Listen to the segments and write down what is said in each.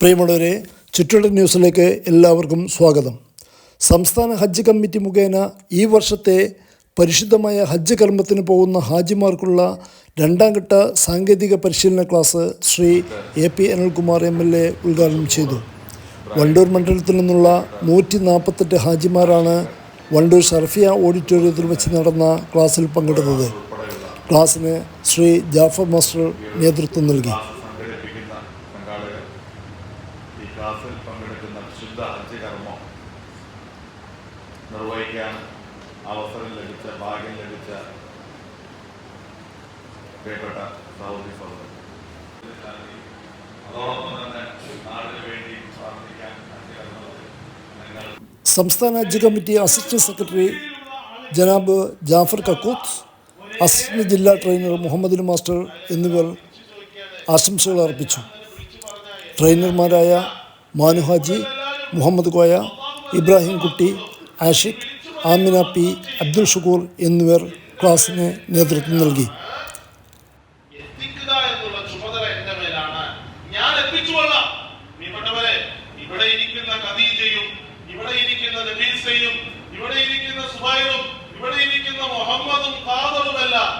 പ്രിയമുള്ളവരെ ചുറ്റുള്ള ന്യൂസിലേക്ക് എല്ലാവർക്കും സ്വാഗതം. സംസ്ഥാന ഹജ്ജ് കമ്മിറ്റി മുഖേന ഈ വർഷത്തെ പരിശുദ്ധമായ ഹജ്ജ് കർമ്മത്തിന് പോകുന്ന ഹാജിമാർക്കുള്ള രണ്ടാം ഘട്ട സാങ്കേതിക പരിശീലന class Shri A P Anilkumar M L A ഉദ്ഘാടനം ചെയ്തു. വണ്ടൂർ മണ്ഡലത്തിൽ നിന്നുള്ള നൂറ്റി നാൽപ്പത്തെട്ട് ഹാജിമാരാണ് വണ്ടൂർ ഷർഫിയ ഓഡിറ്റോറിയത്തിൽ വെച്ച് നടന്ന ക്ലാസ്സിൽ പങ്കെടുത്തത്. ക്ലാസ്സിന് ശ്രീ ജാഫർ മാസ്റ്റർ നേതൃത്വം നൽകി. ഈ ക്ലാസ്സിൽ പങ്കെടുക്കുന്ന ശുദ്ധ ഹജ്ജ് കർമ്മം നിർവഹിക്കാൻ അവസരം ലഭിച്ച ഭാഗ്യം ലഭിച്ച പ്രിയപ്പെട്ട സഹോദരി സഹോദരൻ. സംസ്ഥാന ഹജ്ജ് കമ്മിറ്റി അസിസ്റ്റന്റ് സെക്രട്ടറി ജനാബ് ജാഫർ കക്കൂത്ത് അസിസ്റ്റന്റ് ജില്ലാ ട്രെയിനർ മുഹമ്മദ് മാസ്റ്റർ എന്നിവർ ആശംസകൾ അർപ്പിച്ചു. ട്രെയിനർമാരായ മാനുഹാജി മുഹമ്മദ് കോയ ഇബ്രാഹിം കുട്ടി ആഷിഖ് ആമിന പി അബ്ദുൽ ഷുക്കൂർ എന്നിവർ ക്ലാസ്സിന് നേതൃത്വം നൽകി. ഇവിടെ ഇരിക്കുന്ന ഖദീജയും ഇവിടെ ഇരിക്കുന്ന നബീസയും ഇവിടെ ഇരിക്കുന്ന സുബൈറും ഇവിടെ ഇരിക്കുന്ന മുഹമ്മദും ഖാദറുമെല്ലാം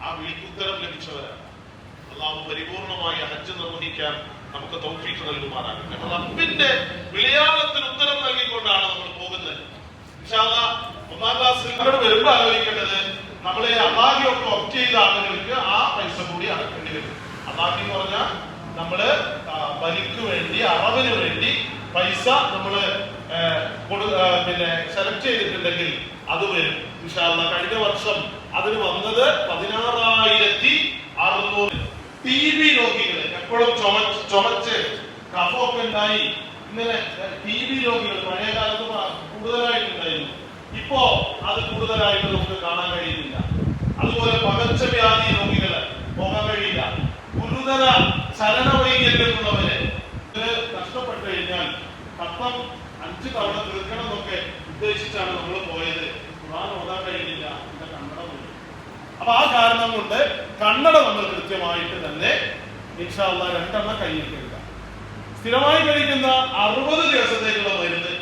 ആ വിളിക്കുത്തരം ലഭിച്ചവരാണ് പരിപൂർണമായ ഹജ്ജ് നിർവഹിക്കാൻ നമുക്ക് തൗഫീഖ് നൽകുമാറാകട്ടെ. റബ്ബിന്റെ വിളിയാളത്തിന് ഉത്തരം നൽകിക്കൊണ്ടാണ് നമ്മൾ പോകുന്നത്. ഒന്നാം ഇവിടെ വരുമ്പോൾ ആലോചിക്കേണ്ടത് നമ്മളെ അള്ളാഹിയൊക്കെ ഒപ്റ്റ് ചെയ്ത ആളുകൾക്ക് ആ പൈസ കൂടി അടക്കേണ്ടി വരും. അള്ളാഹി എന്ന് പറഞ്ഞാൽ നമ്മൾ ബലിക്ക് വേണ്ടി അറവിന് വേണ്ടി പൈസ നമ്മൾ പിന്നെ സെലക്ട് ചെയ്തിട്ടുണ്ടെങ്കിൽ അത് വരും. അല്ലാ. കഴിഞ്ഞ വർഷം അതിന് വന്നത് പതിനാറായിരത്തി അറുന്നൂറ് ടി ബി രോഗികൾ എപ്പോഴും ചുമച്ച് ചുമച്ച് കഫമൊക്കെ ഉണ്ടായി ഇങ്ങനെ ടി ബി രോഗികൾ പഴയ കാലത്ത് പ- കൂടുതലായിട്ടുണ്ടായിരുന്നു. ഇപ്പോ അത് കൂടുതലായിട്ട് നമുക്ക് കാണാൻ കഴിയുന്നില്ല. അതുപോലെ പകർച്ചവ്യാധി രോഗികൾ പോകാൻ കഴിയില്ല. ഗുരുതര ചലനവൈകല്യമുള്ളവരെ ഇത് നഷ്ടപ്പെട്ടു കഴിഞ്ഞാൽ പത്തം അഞ്ച് തവണ തീർക്കണം എന്നൊക്കെ ഉദ്ദേശിച്ചാണ് നമ്മൾ പോയത്. ഓതാൻ കഴിയുന്നില്ല എന്റെ അപ്പൊ ആ കാരണം കൊണ്ട് കണ്ണട നമ്മൾ കൃത്യമായിട്ട് തന്നെ ഇൻഷാല്ല രണ്ടെണ്ണം കയ്യിൽ കരുതാം സ്ഥിരമായി കഴിക്കുന്ന അറുപത് ദിവസത്തേക്കുള്ള മരുന്ന്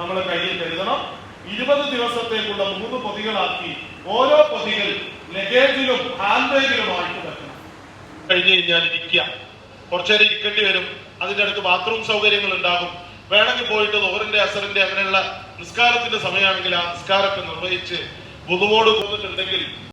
നമ്മൾ കയ്യിൽ കരുതണം. ഇരുപത് ദിവസത്തേക്കുള്ള മൂന്ന് പൊതികളാക്കി ഓരോ പൊതികൾ ലഗേജിലും ഹാൻഡ് ബാഗിലുമായിട്ട് വെക്കണം. കഴിഞ്ഞു കഴിഞ്ഞാൽ ഇരിക്കുക. കുറച്ചേരം ഇരിക്കേണ്ടി വരും. അതിന്റെ അടുത്ത് ബാത്റൂം സൗകര്യങ്ങൾ ഉണ്ടാകും. വേണമെങ്കിൽ പോയിട്ട് ദോറിന്റെ അസറിന്റെ അങ്ങനെയുള്ള നിസ്കാരത്തിന്റെ സമയമാണെങ്കിൽ ആ നിസ്കാരമൊക്കെ നിർവഹിച്ച് ബുധുവോട് പോന്നിട്ടുണ്ടെങ്കിൽ